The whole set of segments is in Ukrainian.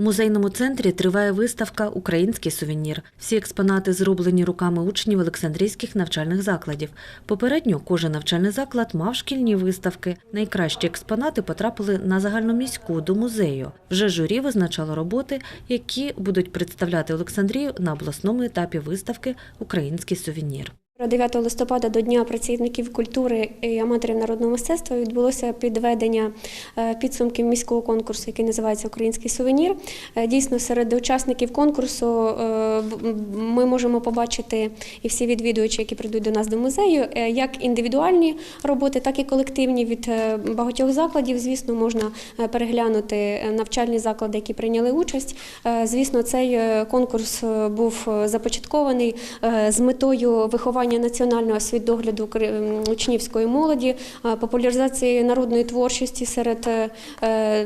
У музейному центрі триває виставка Український сувенір. Всі експонати зроблені руками учнів Олександрійських навчальних закладів. Попередньо кожен навчальний заклад мав шкільні виставки. Найкращі експонати потрапили на загальноміську до музею. Вже журі визначало роботи, які будуть представляти Олександрію на обласному етапі виставки Український сувенір. 9 листопада до Дня працівників культури і аматорів народного мистецтва відбулося підведення е, підсумків міського конкурсу, який називається Український сувенір. Е, Дійсно, серед учасників конкурсу е, ми можемо побачити і всі відвідувачі, які прийдуть до нас до музею, як індивідуальні роботи, так і колективні від багатьох закладів. Звісно, можна переглянути навчальні заклади, які прийняли участь. Звісно, цей конкурс був започаткований з метою виховання національного світогляду учнівської молоді, е, популяризації народної творчості серед е, е,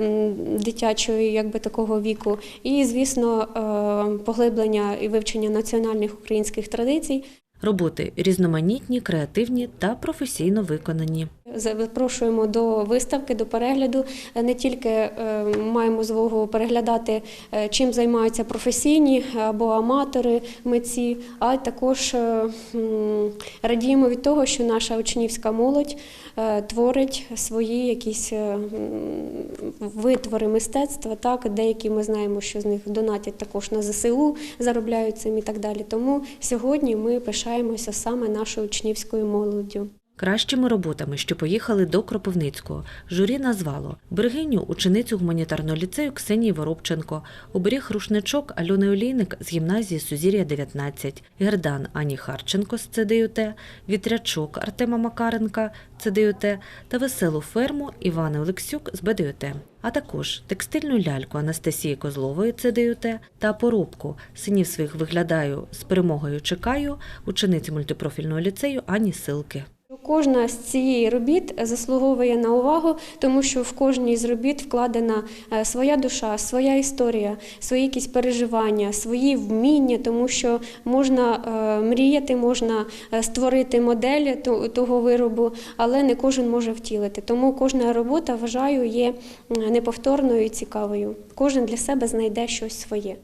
дитячої, якби такого віку, і звісно, поглиблення і вивчення національних українських традицій. Роботи різноманітні, креативні та професійно виконані. Запрошуємо до виставки, до перегляду. Е, Не тільки е, маємо змогу переглядати, е, чим займаються професійні або аматори, митці, а також радіємо від того, що наша учнівська молодь творить свої якісь витвори мистецтва. Так, деякі ми знаємо, що з них донатять також на ЗСУ, заробляють цим і так далі. Тому сьогодні ми пишаємося саме нашою учнівською молоддю. Кращими роботами, що поїхали до Кропивницького, журі назвало. Бергиню ученицю гуманітарного ліцею Ксенії Воробченко, оберіг рушничок Альони Олійник з гімназії Сузір'я 19, Гердан Ані Харченко з ЦДЮТ, Вітрячок Артема Макаренка ЦДЮТ. Та веселу ферму Івани Олексюк з БДЮТ. А також текстильну ляльку Анастасії Козлової ЦДЮТ та поробку. Синів своїх виглядаю з перемогою чекаю. Учениці мультипрофільного ліцею Ані Силки. Кожна з цієї робіт заслуговує на увагу, тому що в кожній з робіт вкладена е, своя душа, своя історія, свої якісь переживання, свої вміння, тому що можна е, мріяти, можна е, створити модель того виробу, але не кожен може втілити. Тому кожна робота, вважаю, є неповторною і цікавою. Кожен для себе знайде щось своє.